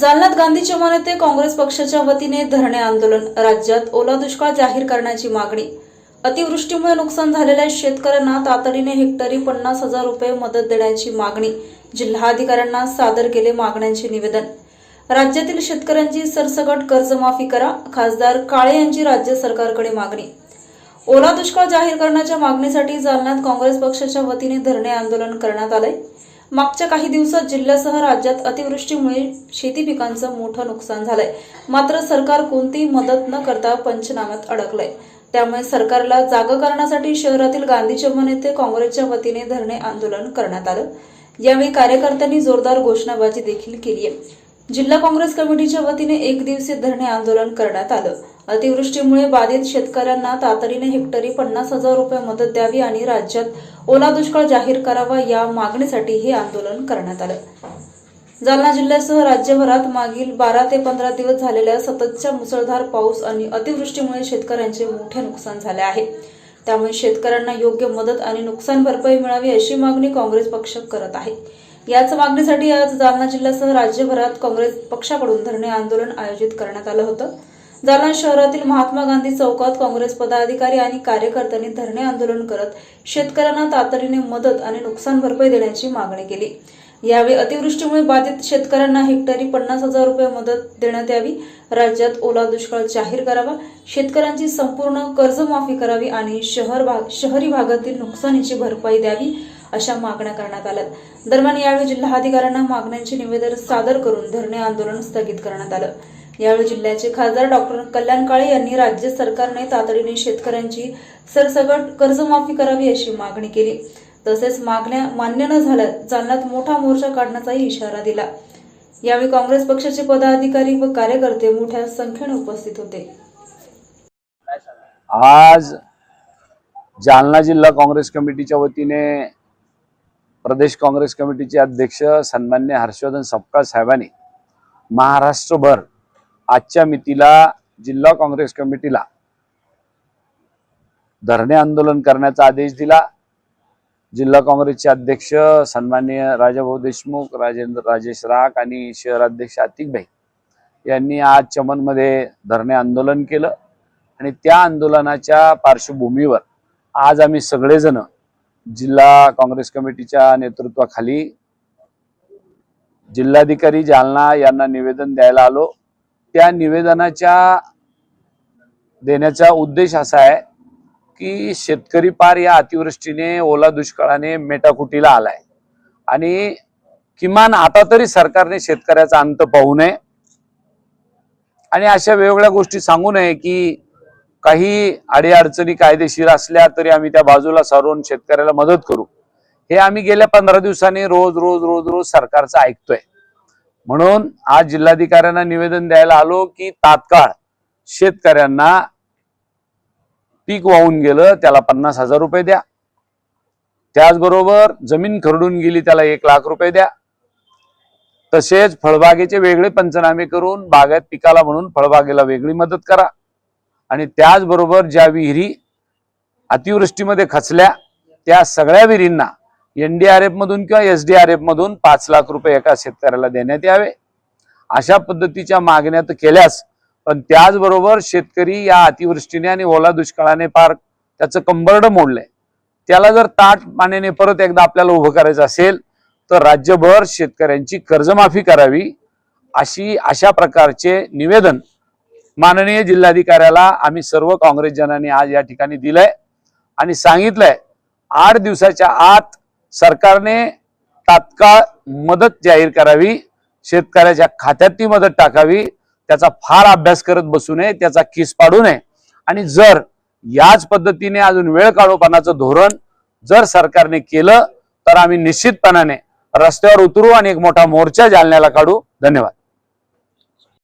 जालन्यात गांधी चौमान येथे काँग्रेस पक्षाच्या वतीने धरणे आंदोलन. राज्यात ओला दुष्काळ जाहीर करण्याची मागणी. अतिवृष्टीमुळे नुकसान झालेल्या शेतकऱ्यांना तातडीने हेक्टरी पन्नास हजार रुपये मदत देण्याची मागणी. जिल्हाधिकाऱ्यांना सादर केले मागण्यांचे निवेदन. राज्यातील शेतकऱ्यांची सरसकट कर्जमाफी करा खासदार काळे यांची राज्य सरकारकडे मागणी. ओला दुष्काळ जाहीर करण्याच्या मागणीसाठी जालन्यात काँग्रेस पक्षाच्या वतीने धरणे आंदोलन करण्यात आले मागच्या काही दिवसात जिल्ह्यासह राज्यात अतिवृष्टीमुळे शेती पिकांचं मोठं नुकसान झालंय. मात्र सरकार कोणतीही मदत न करता पंचनाम्यात अडकलंय. त्यामुळे सरकारला जागा करण्यासाठी शहरातील गांधी चमन येथे काँग्रेसच्या वतीने धरणे आंदोलन करण्यात आलं. यावेळी कार्यकर्त्यांनी जोरदार घोषणाबाजी देखील केली आहे. जिल्हा काँग्रेस कमिटीच्या वतीने एक दिवसीय धरणे आंदोलन करण्यात आलं. अतिवृष्टीमुळे बाधित शेतकऱ्यांना तातडीने हेक्टरी पन्नास हजार रुपये मदत द्यावी आणि राज्यात ओला दुष्काळ जाहीर करावा या मागणीसाठी हे आंदोलन करण्यात आलं. जालना जिल्ह्यासह राज्यभरात मागील बारा ते पंधरा दिवस झालेल्या सततच्या मुसळधार पाऊस आणि अतिवृष्टीमुळे शेतकऱ्यांचे मोठे नुकसान झाले आहे. त्यामुळे शेतकऱ्यांना योग्य मदत आणि नुकसान भरपाई मिळावी अशी मागणी काँग्रेस पक्ष करत आहे. याच मागणीसाठी आज जालना जिल्ह्यासह राज्यभरात काँग्रेस पक्षाकडून धरणे आंदोलन आयोजित करण्यात आलं होतं. जालना शहरातील महात्मा गांधी चौकात काँग्रेस पदाधिकारी आणि कार्यकर्त्यांनी धरणे आंदोलन करत शेतकऱ्यांना तातडीने मदत आणि नुकसान भरपाई देण्याची मागणी केली. यावेळी अतिवृष्टीमुळे बाधित शेतकऱ्यांना हेक्टरी पन्नास हजार रुपये मदत देण्यात यावी राज्यात ओला दुष्काळ जाहीर करावा शेतकऱ्यांची संपूर्ण कर्जमाफी करावी आणि शहर भाग शहरी भागातील नुकसानीची भरपाई द्यावी अशा मागण्या करण्यात आल्या दरम्यान यावेळी जिल्हाधिकाऱ्यांना मागण्यांचे निवेदन सादर करून धरणे आंदोलन स्थगित करण्यात आलं. यावेळी जिल्ह्याचे खासदार डॉक्टर कल्याण काळे यांनी राज्य सरकारने तातडीने शेतकऱ्यांची सरसगट कर्जमाफी करावी अशी मागणी केली. तसेच मागण्या मान्य न झाल्या जालन्यात मोठा मोर्चा काढण्याचाही इशारा दिला. यावेळी काँग्रेस पक्षाचे पदाधिकारी व कार्यकर्ते मोठ्या संख्येने उपस्थित होते. आज जालना जिल्हा काँग्रेस कमिटीच्या वतीने प्रदेश काँग्रेस कमिटीचे अध्यक्ष सन्मान्य हर्षवर्धन सपकाळ साहेबांनी महाराष्ट्रभर आजच्या मितीला जिल्हा काँग्रेस कमिटीला धरणे आंदोलन करण्याचा आदेश दिला. जिल्हा काँग्रेसचे अध्यक्ष सन्माननीय राजाभाऊ देशमुख राजेंद्र राजेश राख आणि शहराध्यक्ष आतिकभाई यांनी आज चमनमध्ये धरणे आंदोलन केलं आणि त्या आंदोलनाच्या पार्श्वभूमीवर आज आम्ही सगळेजण जिल्हा काँग्रेस कमिटीच्या नेतृत्वाखाली जिल्हाधिकारी जालना यांना निवेदन द्यायला आलो. त्या निवेदनाच्या देण्याचा उद्देश असा आहे की शेतकरी पार या अतिवृष्टीने ओला दुष्काळाने मेटाकुटीला आलाय. आणि किमान आता तरी सरकारने शेतकऱ्याचा अंत पाहू नये. आणि अशा वेगवेगळ्या गोष्टी सांगू नये की काही अडीअडचणी कायदेशीर असल्या तरी आम्ही त्या बाजूला सारून शेतकऱ्याला मदत करू. हे आम्ही गेल्या पंधरा दिवसांनी रोज रोज रोज रोज सरकारचं ऐकतोय. म्हणून आज जिल्हाधिकाऱ्यांना निवेदन द्यायला आलो की तात्काळ शेतकऱ्यांना पीक वाहून गेलं त्याला पन्नास हजार रुपये द्या. त्याचबरोबर जमीन खरडून गेली त्याला एक लाख रुपये द्या. तसेच फळबागेचे वेगळे पंचनामे करून बागायत पिकाला म्हणून फळबागेला वेगळी मदत करा. आणि त्याचबरोबर ज्या विहिरी अतिवृष्टीमध्ये खचल्या त्या सगळ्या विहिरींना एनडीआरएफ मधून किंवा एसडीआरएफ मधून पाच लाख रुपये एका शेतकऱ्याला देण्यात यावे. अशा पद्धतीच्या मागण्या तर केल्यास पण त्याचबरोबर शेतकरी या अतिवृष्टीने आणि ओला दुष्काळाने फार त्याचं कंबरड मोडलंय. त्याला जर ताट पाण्याने परत एकदा आपल्याला उभं करायचं असेल तर राज्यभर शेतकऱ्यांची कर्जमाफी करावी अशी अशा प्रकारचे निवेदन माननीय जिल्हाधिकाऱ्याला आम्ही सर्व काँग्रेस जनांनी आज या ठिकाणी दिलंय. आणि सांगितलंय आठ दिवसाच्या आत सरकारने तात्काळ मदत जाहीर करावी शेतकऱ्याच्या खात्यात ती मदत टाकावी त्याचा फार अभ्यास करत बसू नये त्याचा किस पाडू नये. आणि जर याच पद्धतीने अजून वेळ काढोपणाचं धोरण जर सरकारने केलं तर आम्ही निश्चितपणाने रस्त्यावर उतरू आणि एक मोठा मोर्चा जालन्याला काढू. धन्यवाद.